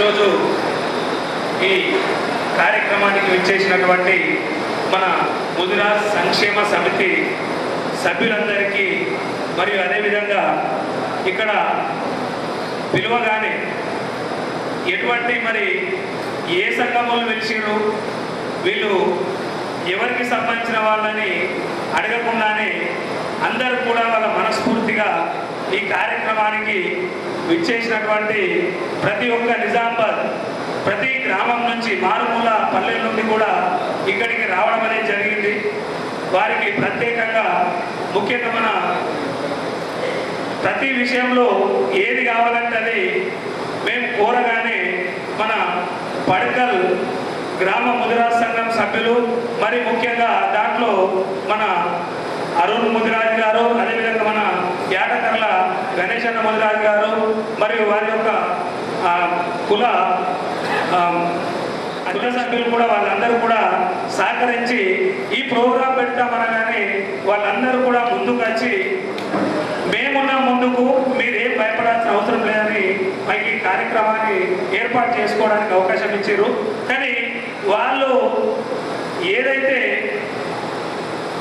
ఈరోజు ఈ కార్యక్రమానికి విచ్చేసినటువంటి మన ముదిరాజ్ సంక్షేమ సమితి సభ్యులందరికీ మరియు అదేవిధంగా ఇక్కడ పిలువగానే ఎటువంటి మరి ఏ సంఘములు వెలిసిరు వీళ్ళు ఎవరికి సంబంధించిన వాళ్ళని అడగకుండానే అందరూ కూడా వాళ్ళ మనస్ఫూర్తిగా ఈ కార్యక్రమానికి విచ్చేసినటువంటి ప్రతి ఒక్క నిజామాబాద్ ప్రతి గ్రామం నుంచి మారుమూల పల్లెల నుండి కూడా ఇక్కడికి రావడం అనేది జరిగింది. వారికి ప్రత్యేకంగా ముఖ్యమైన మన ప్రతి విషయంలో ఏది కావాలంటే అది మేము కోరగానే మన పడకల్ గ్రామ ముదిరాజ్ సంఘం సభ్యులు మరి ముఖ్యంగా దాంట్లో మన అరుణ్ ముదిరాజ్ గారు అదేవిధంగా మన యాటకర్ల గణేశన్న ముదిరాజ్ గారు మరియు వారి యొక్క కుల కుల సభ్యులు కూడా వాళ్ళందరూ కూడా సహకరించి ఈ ప్రోగ్రాం పెడతామనగానే వాళ్ళందరూ కూడా ముందుకు వచ్చి మేమున్న ముందుకు మీరేం భయపడాల్సిన అవసరం లేదని మాకు ఈ కార్యక్రమాన్ని ఏర్పాటు చేసుకోవడానికి అవకాశం ఇచ్చారు. కానీ వాళ్ళు ఏదైతే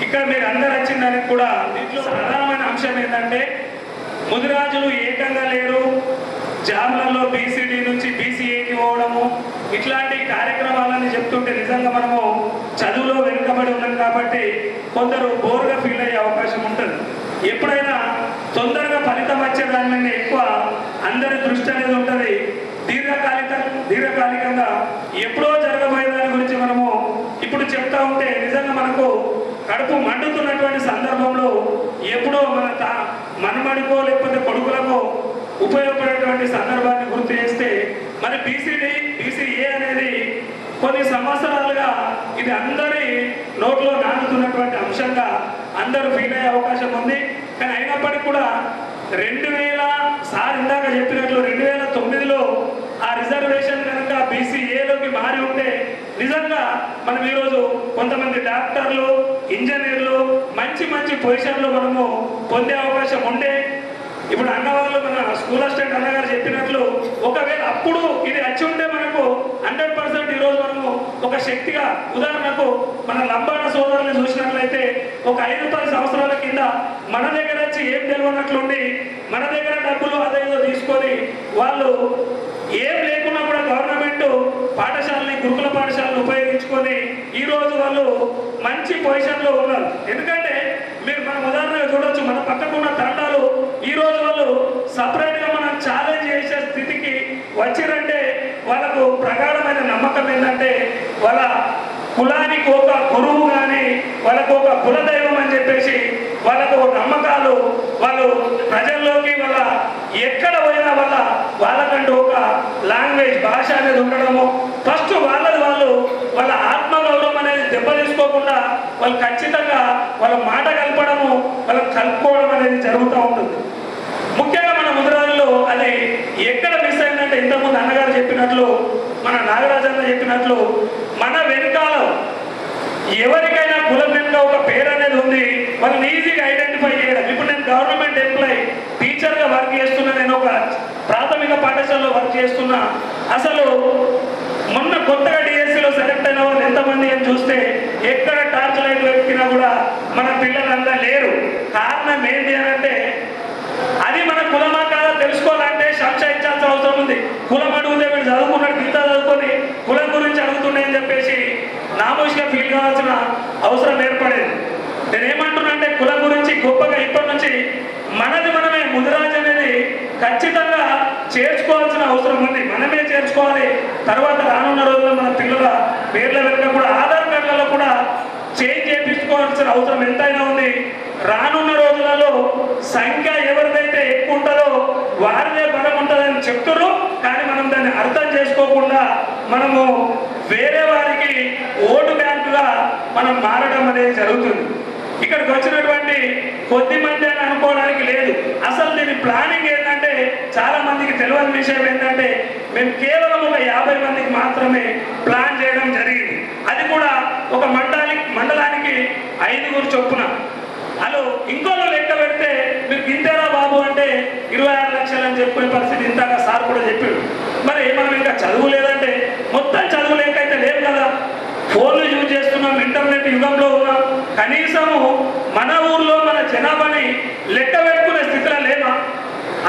ఇక్కడ మీరు అందరు వచ్చిందని కూడా దీంట్లో ప్రధానమైన అంశం ఏంటంటే ముదిరాజులు ఏకంగా లేరు. జాబ్లలో బీసీడీ నుంచి బీసీఏకి పోవడము. ఇట్లాంటి కార్యక్రమాలని చెప్తుంటే నిజంగా మనము చదువులో వెనుకబడి ఉన్నాం కాబట్టి కొందరు బోర్గా ఫీల్ అయ్యే అవకాశం ఉంటుంది. ఎప్పుడైనా తొందరగా ఫలితం వచ్చేదాని ఎక్కువ అందరి దృష్టి అనేది ఉంటుంది. దీర్ఘకాలిక దీర్ఘకాలికంగా ఎప్పుడో జరగబోయే దాని గురించి మనము ఇప్పుడు చెప్తా ఉంటే నిజంగా మనకు కడుపు మండుతున్నటువంటి సందర్భంలో ఎప్పుడో మన తా మనమడికో లేకపోతే కొడుకులకో ఉపయోగపడేటువంటి సందర్భాన్ని గుర్తు చేస్తే మరి బీసీడీ బీసీఏ అనేది కొన్ని సంవత్సరాలుగా ఇది అందరి నోట్లో నాటుతున్నటువంటి అంశంగా అందరూ ఫీల్ అయ్యే అవకాశం ఉంది. కానీ అయినప్పటికీ కూడా రెండు వేల సార్ ఇందాక చెప్పినట్లు రెండు వేల తొమ్మిదిలో ఆ రిజర్వేషన్ కనుక బీసీఏలోకి మారి ఉంటే నిజంగా మనం ఈరోజు కొంతమంది డాక్టర్లు ఇంజనీర్లు మంచి మంచి పొజిషన్లు మనము పొందే అవకాశం ఉండే ఇప్పుడు అన్నవాళ్ళు మన స్కూల్ అసిస్టెంట్ అన్నగారు చెప్పినట్లు ఒకవేళ అప్పుడు ఇది వచ్చి ఉంటే మనకు హండ్రెడ్ పర్సెంట్ ఈరోజు మనము ఒక శక్తిగా ఉదాహరణకు మన లంబాడ సోదరులు చూసినట్లయితే ఒక ఐదు పది సంవత్సరాల కింద మన దగ్గర వచ్చి ఏం తెలియనట్లుండి మన దగ్గర డబ్బులు అదేదో తీసుకొని వాళ్ళు ఏం లేకున్నా కూడా గవర్నమెంట్ పాఠశాలని గురుకుల పాఠశాలను ఉపయోగించుకొని ఈరోజు వాళ్ళు మంచి పొజిషన్లో ఉన్నారు. ఎందుకంటే మీరు మనం ఉదాహరణగా చూడొచ్చు మన పక్కకున్న తండాలు ఈ రోజు వాళ్ళు సపరేట్గా మనం ఛాలెంజ్ చేసే స్థితికి వచ్చిరంటే వాళ్ళకు ప్రగాఢమైన నమ్మకం ఏంటంటే వాళ్ళ కులానికి ఒక గురువు కానీ వాళ్ళకు ఒక కులదైవం అని చెప్పేసి వాళ్ళకు ఒక నమ్మకాలు వాళ్ళు ప్రజల్లోకి వాళ్ళ ఎక్కడ పోయినా వాళ్ళ వాళ్ళకంటూ ఒక లాంగ్వేజ్ భాష అనేది ఉండడము. ఫస్ట్ వాళ్ళది వాళ్ళు వాళ్ళ ఆత్మ అనేది దెబ్బతీసుకోకుండా వాళ్ళు ఖచ్చితంగా వాళ్ళ మాట కలపడము వాళ్ళని కలుపుకోవడం అనేది జరుగుతూ ఉంటుంది. ముఖ్యంగా మన ముదిరాజులో అది ఎక్కడ మిస్ అయిందంటే ఇంతకుముందు అన్నగారు చెప్పినట్లు మన నాగరాజన్న చెప్పినట్లు మన వెనకాల ఎవరికైనా కులం వెనుక ఒక పేరు అనేది ఉంది వాళ్ళని ఈజీగా ఐడెంటిఫై చేయడం. ఇప్పుడు నేను గవర్నమెంట్ ఎంప్లాయ్ టీచర్గా వర్క్ చేస్తున్నా నేను ఒక ప్రాథమిక పాఠశాలలో వర్క్ చేస్తున్నా. అసలు మొన్న కొత్తగా డిఎస్సిలో సెలెక్ట్ అయిన వాళ్ళు ఎంతమంది అని చూస్తే ఎక్కడ టార్చ్ లైట్ వెతికినా కూడా మన పిల్లలంతా లేరు. కారణం ఏంటి అని అంటే అది మన కులమా కాదా తెలుసుకోవాలంటే సంశయించాల్సిన అవసరం ఉంది. కులం అడిగితే వీడు చదువుకున్నాడు గీత చదువుకొని కులం గురించి అడుగుతుండే అని చెప్పేసి నామోషిగా ఫీల్ కావాల్సిన అవసరం ఏర్పడేది. నేను అంటే కులం గురించి గొప్పగా ఇప్పటి నుంచి మనది మనమే ముదిరాజ్ ఖచ్చితంగా చేర్చుకోవాల్సిన అవసరం ఉంది. మనమే చేర్చుకోవాలి. తర్వాత రానున్న రోజుల్లో మన పిల్లల పేర్ల వెనుక కూడా ఆధార్ కార్డులలో కూడా చేంజ్ చేయించుకోవాల్సిన అవసరం ఎంతైనా ఉంది. రానున్న రోజులలో సంఖ్య ఎవరిదైతే ఎక్కువ ఉంటుందో వారిదే బలం ఉంటుందని చెప్తున్నారు కానీ మనం దాన్ని అర్థం చేసుకోకుండా మనము వేరే వారికి ఓటు బ్యాంకుగా మనం మారడం అనేది జరుగుతుంది. ఇక్కడికి వచ్చినటువంటి కొద్ది మంది అని అనుకోవడానికి లేదు. అసలు దీని ప్లానింగ్ ఏంటంటే చాలా మందికి తెలియని విషయం ఏంటంటే మేము కేవలం ఒక యాభై మందికి మాత్రమే ప్లాన్ చేయడం జరిగింది. అది కూడా ఒక మండలానికి మండలానికి ఐదుగురు చొప్పున. అలో ఇంకోళ్ళు లెక్క పెడితే మీరు గింతేరా బాబు అంటే ఇరవై ఆరు లక్షలు అని చెప్పుకునే పరిస్థితి ఇంతగా సార్ కూడా చెప్పాడు. మరి మనం ఇంకా చదువు లేదంటే మొత్తం చదువు లేకైతే లేవు కదా. ఫోన్లు యూజ్ చేస్తున్నాం ఇంటర్నెట్ యుగంలో ఉన్నాం కనీసము మన ఊర్లో మన జనాభాని లెక్క పెట్టుకునే స్థితిలో లేమా?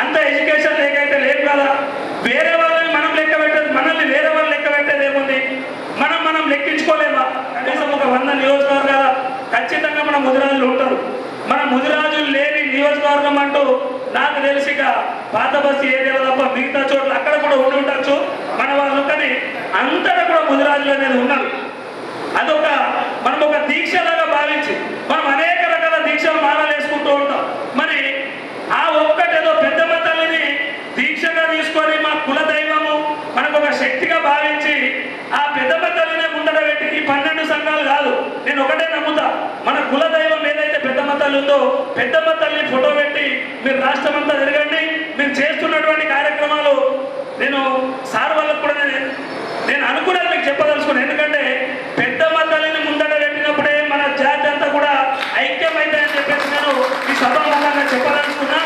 అంత ఎడ్యుకేషన్ లేకైతే లేవు కదా? వేరే వాళ్ళని మనం లెక్క పెట్టేది మనల్ని వేరే వాళ్ళు లెక్క పెట్టేది ఏముంది? మనం మనం లెక్కించుకోలేమా? కనీసం ఒక వంద నియోజకవర్గాల ఖచ్చితంగా మన ముదిరాజులు ఉంటారు. మన ముదిరాజులు లేని నియోజకవర్గం అంటూ నాకు తెలిసిక పాత బస్సు ఏరియాలో తప్ప మిగతా చోట్ల అక్కడ కూడా ఉండి ఉండొచ్చు మన వాళ్ళు. కానీ అంతటా కూడా ముదిరాజులు అనేది ఉన్నారు అదొక మనం ఒక దీక్షలాగా భావించి మనం అనేక రకాల దీక్షలు మానలేసుకుంటూ ఉంటాం. మరి ఆ ఒక్కటేదో పెద్దమ్మ తల్లిని దీక్షగా తీసుకొని మా కుల దైవము మనకు ఒక శక్తిగా భావించి ఆ పెద్దమ్మ తల్లిని ముందర పెట్టి ఈ పన్నెండు సంఘాలు కాదు. నేను ఒకటే నమ్ముతా. మన కుల దైవం ఏదైతే పెద్దమ్మ తల్లి ఉందో పెద్దమ్మ తల్లి ఫోటో పెట్టి మీరు రాష్ట్రం అంతా తిరగండి. మీరు చేస్తున్నటువంటి కార్యక్రమాలు నేను సార్ వాళ్ళకు కూడా నేను నేను అనుకున్నది మీకు చెప్పదలుచుకున్నాను ఎందుకంటే పెద్దమ్మ తల్లిని ముందట పెట్టినప్పుడే మన జాతి అంతా కూడా ఐక్యమైందని చెప్పేసి నేను ఈ సభాముఖంగా చెప్పదలుచుకున్నా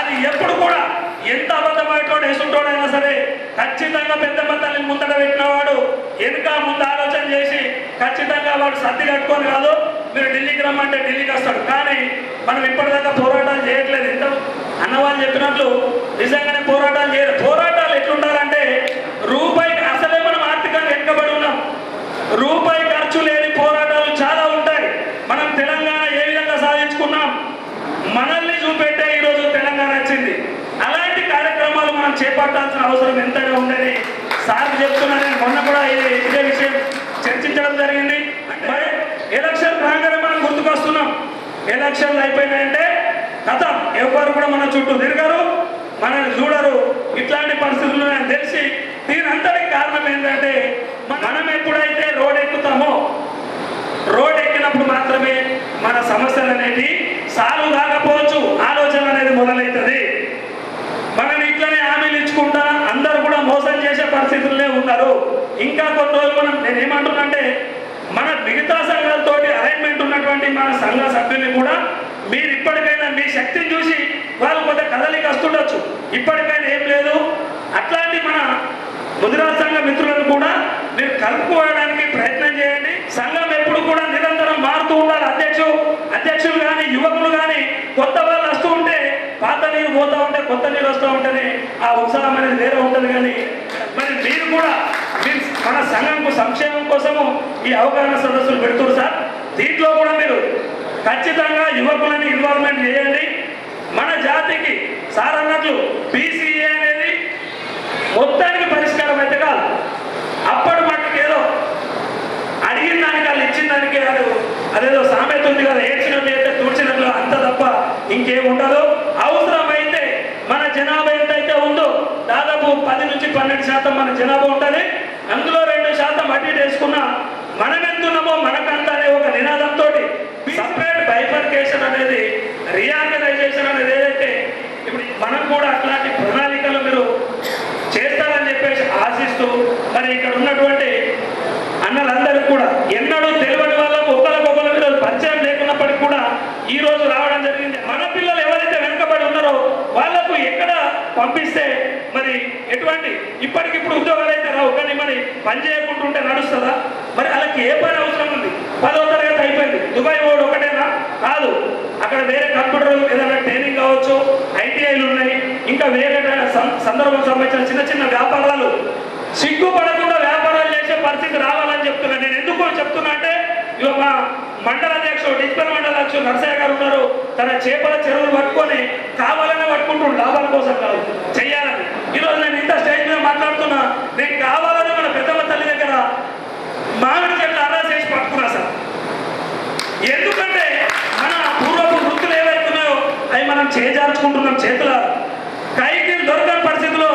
అది ఎప్పుడు కూడా ఎంత అబద్ధమైనోడు సరే ఖచ్చితంగా పెద్దమ్మ తల్లిని ముందట పెట్టినవాడు వెనుక ముందు ఆలోచన చేసి ఖచ్చితంగా వాడు సర్ది కట్టుకొని కాదు మీరు ఢిల్లీకి రమ్మంటే ఢిల్లీకి వస్తాడు. కానీ మనం ఇప్పటిదాకా పోరాటాలు చేయట్లేదు. ఎంత అన్నవాళ్ళు చెప్పినట్లు నిజంగానే పోరాటాలు చేయరు. పోరాటాలు ఎట్లుండాలంటే రూపాయి అసలే మనం ఆర్థికంగా వెనుకబడి ఉన్నాం రూపాయి ఖర్చు లేని పోరాటాలు చాలా ఉంటాయి మనం తెలంగాణ ఏ విధంగా సాధించుకున్నాం మనల్ని చూపెట్టే ఈరోజు తెలంగాణ వచ్చింది అలాంటి కార్యక్రమాలు మనం చేపట్టాల్సిన అవసరం ఎంతగా ఉందని సార్ చెప్తున్నా నేను మొన్న కూడా ఇదే విషయం చర్చించడం జరిగింది. మరి ఎలక్షన్ రాగానే మనం గుర్తుకొస్తున్నాం. ఎలక్షన్లు అయిపోయినాయంటే కథ ఎవరు కూడా మన చుట్టూ తిరగరు. మనల్ని చూడరు. ఇట్లాంటి పరిస్థితులు నేను తెలిసి దీని అంతటికి కారణం ఏంటంటే మనం ఎప్పుడైతే రోడ్ ఎక్కుతామో రోడ్ ఎక్కినప్పుడు మాత్రమే మన సమస్యలు అనేది సాల్వ్ కాకపోవచ్చు ఆలోచన అనేది మొదలవుతుంది మనం ఇట్లనే హామీలు ఇచ్చుకుంటా అందరూ కూడా మోసం చేసే పరిస్థితుల్లో ఉన్నారు. ఇంకా కొన్ని రోజులు మనం నేను ఏమంటున్నానంటే మన మిగతా సంఘాలతోటి అలైన్మెంట్ ఉన్నటువంటి మన సంఘ సభ్యుల్ని కూడా మీరు ఇప్పటికైనా మీ శక్తిని చూసి వాళ్ళు కొంత కదలికి వస్తుండొచ్చు. ఇప్పటికైనా ఏం లేదు. అట్లాంటి మన ముదిరాజ్ సంఘ మిత్రులను కూడా మీరు కలుపుకోవడానికి ప్రయత్నం చేయండి. సంఘం ఎప్పుడు కూడా నిరంతరం మారుతూ ఉండాలి. అధ్యక్షుడు అధ్యక్షులు కానీ యువకులు కానీ కొత్త వాళ్ళు వస్తూ ఉంటే పాత నీరు పోతా ఉంటే కొత్త నీరు వస్తూ ఉంటేనే ఆ ఉత్సాహం అనేది వేరే ఉంటుంది. కానీ మీరు కూడా మీరు మన సంఘంకు సంక్షేమం కోసము ఈ అవగాహన సదస్సులు పెడుతున్నారు సార్. దీంట్లో కూడా మీరు ఖచ్చితంగా యువకులను ఇన్వాల్వ్మెంట్ చేయండి. మన జాతికి సార్ అన్నట్లు పీసీఏ అనేది మొత్తానికి పరిష్కారం అయితే కాదు. అప్పటి మట్టుకు ఏదో అడిగిన దానికి వాళ్ళు ఇచ్చిన దానికి అదేదో సామెత ఉంది కదా ఏడ్చినట్లు అయితే తూడ్చినట్లు అంత తప్ప ఇంకేం ఉండదు అవసరమైతే మన జనాభా ఎంతైతే ఉందో దాదాపు పది నుంచి పన్నెండు శాతం మన జనాభా ఉంటుంది. అందులో రెండు శాతం అటు ఇటు వేసుకున్నా మనం ఎంతున్నామో మనకంత అనే ఒక నినాదంతో సపరేట్ బైఫర్కేషన్ అనేది రీఆర్గనైజేషన్ అనేది ఏదైతే ఇప్పుడు మనం కూడా అట్లాంటి ప్రణాళికలు మీరు చేస్తారని చెప్పేసి ఆశిస్తూ మరి ఇక్కడ ఉన్నటువంటి అన్నలందరూ కూడా ఎన్నడూ తెలియని వాళ్ళకు ఒకరికొకరి మీద పరిచయం లేకున్నప్పటికీ కూడా ఈ రోజు రావడం జరిగింది. మన పిల్లలు ఎవరైతే వెనుకబడి ఉన్నారో వాళ్ళకు ఎక్కడ పంపిస్తే మరి ఎటువంటి ఇప్పటికిప్పుడు ఉద్యోగాలు అయితే రావు కానీ మరి పని చేయకుంటుంటే నడుస్తుందా? మరి వాళ్ళకి ఏ పని అవసరం ఉంది? పదో తరగతి అయిపోయింది. దుబాయ్ బోర్డు ఒకటేనా? కాదు. అక్కడ వేరే కంప్యూటర్ ఏదైనా ట్రైనింగ్ కావచ్చు ఐటీఐలు ఉన్నాయి ఇంకా వేరే సం- సందర్భం సంబంధించిన చిన్న చిన్న వ్యాపారాలు. సిగ్గుపడకుండా వ్యాపారాలు చేసే పరిస్థితి రావాలని చెప్తున్నా. నేను ఎందుకు చెప్తున్నా అంటే ఇక మా మండల అధ్యక్షుడు డిజిటల్ మండల అధ్యక్షుడు నరసయ్య గారు ఉన్నారు. తన చేపల చెరువులు పట్టుకొని కావాలనే పట్టుకుంటూ లాభాల కోసం కాదు చెయ్యాలి? ఈరోజు నేను ఇంత స్టేజ్ మీద మాట్లాడుతున్నా నేను కావాలని మన పెద్దమ్మ తల్లి దగ్గర మామిడి చెట్లు అలా చేసి పట్టుకున్నా సార్. ఎందుకంటే మన పూర్వపు వృత్తులు ఏవైతున్నాయో అవి మనం చేజార్చుకుంటున్నాం చేతుల. కైకి దొరకని పరిస్థితిలో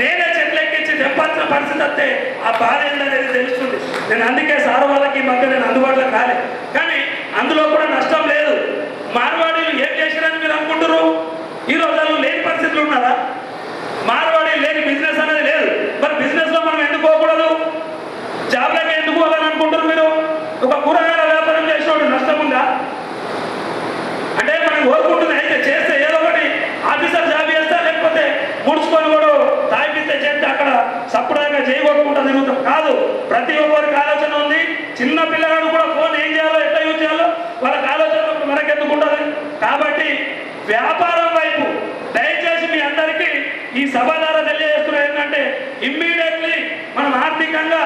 నేనే చెట్లు ఎక్కించి తెంపాల్సిన పరిస్థితి వస్తే ఆ బాధ ఏంటనేది తెలుస్తుంది. నేను అందుకే సార్ వాళ్ళకి ఈ మధ్య నేను అందుబాటులో కాలే కానీ అందులో కూడా నష్టం లేదు. మార్వాడీలు ఏం చేశారని మీరు అనుకుంటారు ఈ కోరుకుంటుంది అయితే చేస్తే ఏదో ఒకటి ఆఫీసర్ జాబ్ చేస్తా లేకపోతే ముడుచుకొని కూడా తాగిస్తే చేస్తే అక్కడ సప్పుడాగా చేయగొట్టుకుంటా తిరుగుతాం. కాదు ప్రతి ఒక్కరికి ఆలోచన ఉంది. చిన్న పిల్లగాడు కూడా ఫోన్ ఏం చేయాలో ఎట్లా యూజ్ చేయాలో వాళ్ళకి ఆలోచన మనకెందుకు ఉండదు కాబట్టి వ్యాపారం వైపు దయచేసి మీ అందరికీ ఈ సభ ద్వారా తెలియజేస్తున్నారు ఏంటంటే ఇమ్మీడియట్లీ మనం ఆర్థికంగా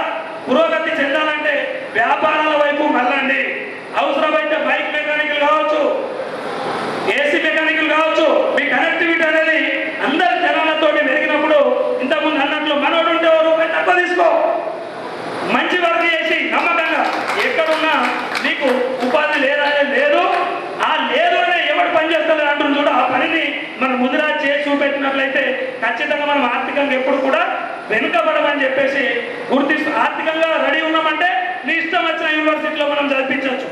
మీ కనెక్టివిటీ అనేది అందరి జనాలతో పెరిగినప్పుడు ఇంతకుముందు అన్నట్లు మనోడు ఉంటే ఓ తక్కువ తీసుకో. మంచి వర్క్ చేసి నమ్మకంగా. ఎక్కడున్నా నీకు ఉపాధి లేదా లేదు. ఆ లేదు అనే ఎవడు పని చేస్తాడు అంటుంది ఆ పనిని మనం ముదిరా చేసి చూపెట్టినట్లయితే ఖచ్చితంగా మనం ఆర్థికంగా ఎప్పుడు కూడా వెనుకబడమని చెప్పేసి గుర్తిస్తూ ఆర్థికంగా రెడీ ఉన్నామంటే నీ ఇష్టం వచ్చిన యూనివర్సిటీలో మనం చదివించవచ్చు.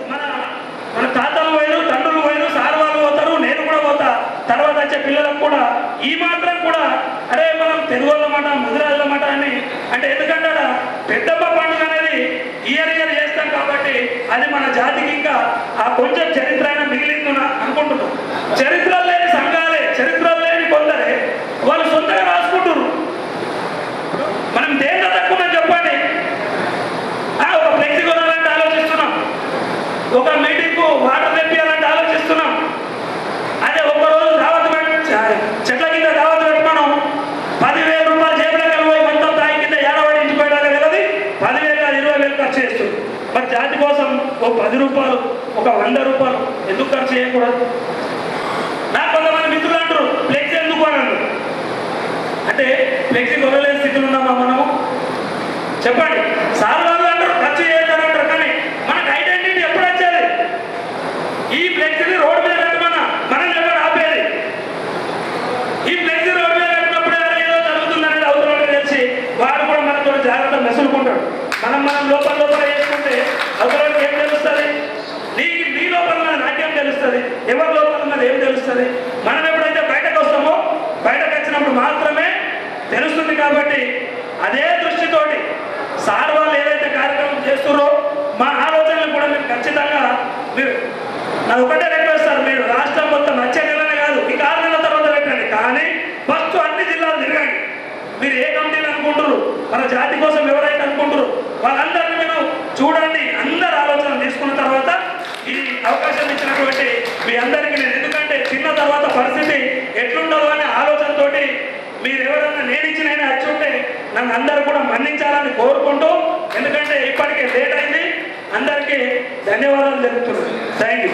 మన తాతలు పోయారు తండ్రులు పోయారు సార్ వాళ్ళు పోతారు నేను కూడా పోతా తర్వాత వచ్చే పిల్లలకు కూడా ఈ మాత్రం కూడా అరే మనం తెలుగు వాళ్ళమాట ముదిరాళ్ళమాట అని అంటే ఎందుకంటే పెద్దమ్మ పండుగ అనేది ఇయర్ ఇయర్ చేస్తాం కాబట్టి అది మన జాతికి ఇంకా ఆ కొంచెం చరిత్ర అయినా మిగిలింది అనుకుంటున్నాం. చరిత్ర లేని సంఘాలే చరిత్ర లేని కొందరే వాళ్ళు సొంతగా రాసుకుంటున్నారు మనం దేంట్లో తక్కువ చెప్పండి? ఆ, ఒక ఫ్లెక్సీ కొనాలంటే ఆలోచిస్తున్నాం. ఒక మీటింగ్కు వాటర్ తెప్పియాలంటే ఆలోచిస్తున్నాం అదే ఒక్క రోజు దావత్ పెట్టి చెట్ల కింద దావత్ పెట్టమనం పదివేల రూపాయలు జేబులకు పోయి మొత్తం తాయి కింద ఏడవడి ఇంటికి పోయడానికి వెళ్ళదు పదివేలు కాదు ఇరవై వేలు ఖర్చు చేస్తుంది దానికోసం కోసం ఓ పది రూపాయలు ఒక వంద రూపాయలు ఎందుకు ఖర్చు చేయకూడదు? నాకు కొంతమంది మిత్రులు అంటారు ఫ్లెక్స్ ఎందుకు అని అంటారు అంటే ఫ్లెక్సీ కొనలేని స్థితిలో ఉన్నామా మనము? చెప్పండి. సార్ వాళ్ళు అంటారు ఖర్చు చేయాలంటారు కానీ మనకు ఐడెంటిటీ ఎప్పుడు వచ్చేది ఈ ఫ్లెక్సీని రోడ్డు మీద పెట్టమన్నా మనం ఎవరు ఆపేది ఈ ఫ్లెక్సీ రోడ్డు మీద పెట్టినప్పుడు ఎవరు ఏదో జరుగుతుందనేది అవసరం తెలిసి వాడు కూడా మనతో జాగ్రత్త మెసులుకుంటాడు మనం మనం లోపల లోపల చేసుకుంటే అవసరానికి ఏం తెలుస్తుంది నీ నీ లోపల ఉన్నది నాకేం తెలుస్తుంది ఎవరి లోపల ఉన్నది ఏం తెలుస్తుంది మనం ఎప్పుడైతే బయటకు వస్తామో బయటకు వచ్చినప్పుడు మాత్రమే తెలుస్తుంది కాబట్టి అదే దృష్టితోటి సార్ వాళ్ళు ఏదైతే కార్యక్రమం చేస్తున్నారో మా ఆలోచనలు కూడా మీరు ఖచ్చితంగా మీరు నాకు ఒకటే రిక్వెస్ట్ సార్ మీరు రాష్ట్రం మొత్తం వచ్చే నెలనే కాదు ఈ ఆరు నెలల తర్వాత పెట్టండి కానీ ఫస్ట్ అన్ని జిల్లాలు తిరగండి మీరు ఏ కమిటీలు అనుకుంటారు మన జాతి కోసం ఎవరైతే అనుకుంటారు వాళ్ళందరినీ మీరు చూడండి. అందరు ఆలోచన తీసుకున్న తర్వాత ఈ అవకాశం ఇచ్చినటువంటి మీ అందరికీ నేను ఎందుకంటే తిన్న తర్వాత పరిస్థితి ఎట్లుండదు అనే ఆలోచనతోటి మీరు ఎవరైనా నేను ఇచ్చిన అయినా వచ్చి ఉంటే నన్ను అందరూ కూడా మన్నించాలని కోరుకుంటూ ఎందుకంటే ఇప్పటికే లేట్ అయింది. అందరికీ ధన్యవాదాలు తెలుపుతున్నాను. Thank you